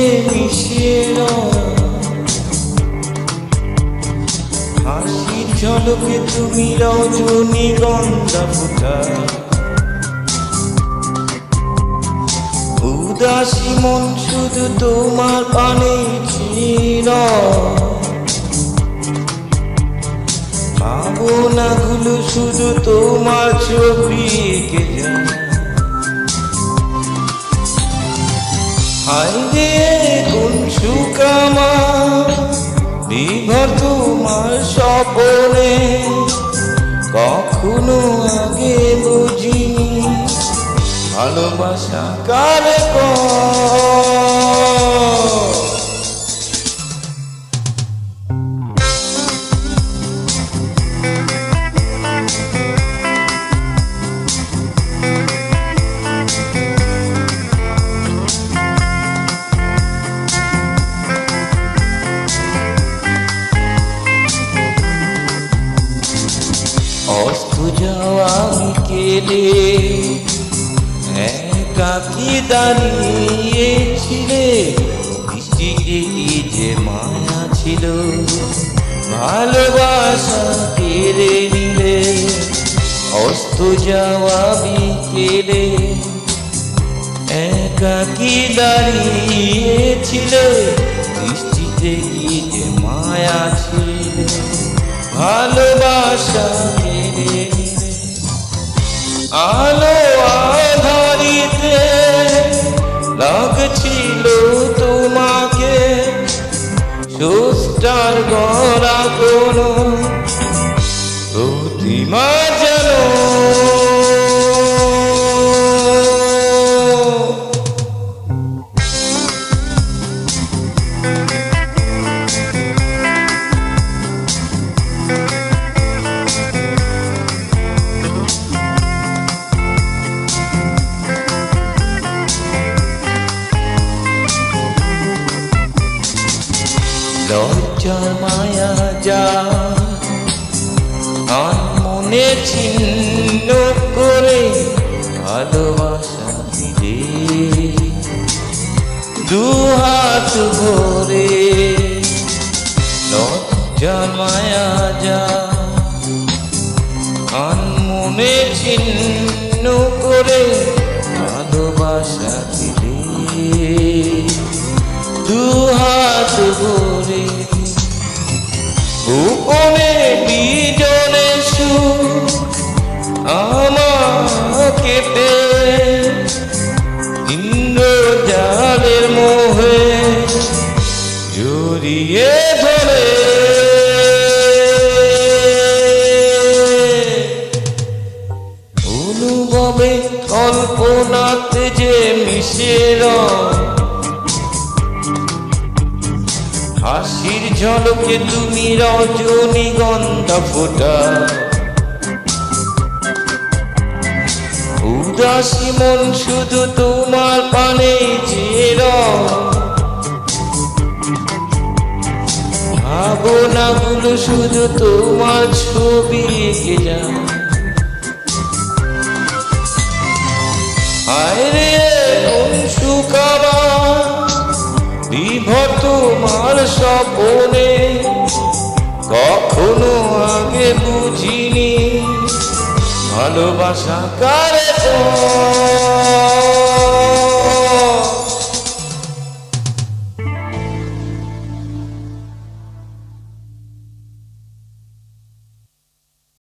যে মিশে হাসির ঝলকে তুমি রজনী গন্ধা ফুটা। উদাসী মন শুধু তোমার পানে ছিল। ভাবনাগুলো শুধু তোমার ছবি হাইরে কোন সুকামা বিভর তোমার সপনে কখনো আগে বুঝিনি ভালোবাসা কার কয়? কেলে একাকি দাঁড়িয়েছিলে? বৃষ্টিতে কি যে মায়া ছিল, ভালোবাসা কেড়ে নিলে, অস্ত যাওয়া বিকেলে একাকি দাঁড়িয়েছিল? বৃষ্টিতে কি যে মায়া ছিল, ভালোবাসা সুস্টার গড়া কোনো প্রতিমা যেন লজ্জার মায়া যা। মনে ছিন্ন করে ভালোবাসা দিলে। দুহাত ভরে লজ্জার মায়া যা। মনে ছিন্ন গোপনে বিজনে সু আমাকে ইন্দ্রজালের মোহে জড়িয়ে হাসির ঝলকে তুমি রজনী গন্ধা ফোটা। উদাসী মন শুধু তোমার পানে চের ভাবনাগুলো শুধু তোমার ছবি এঁকে যায়। আরে কোন তোমার স্বপনে কখনো আগে বুঝিনি ভালোবাসা কারে?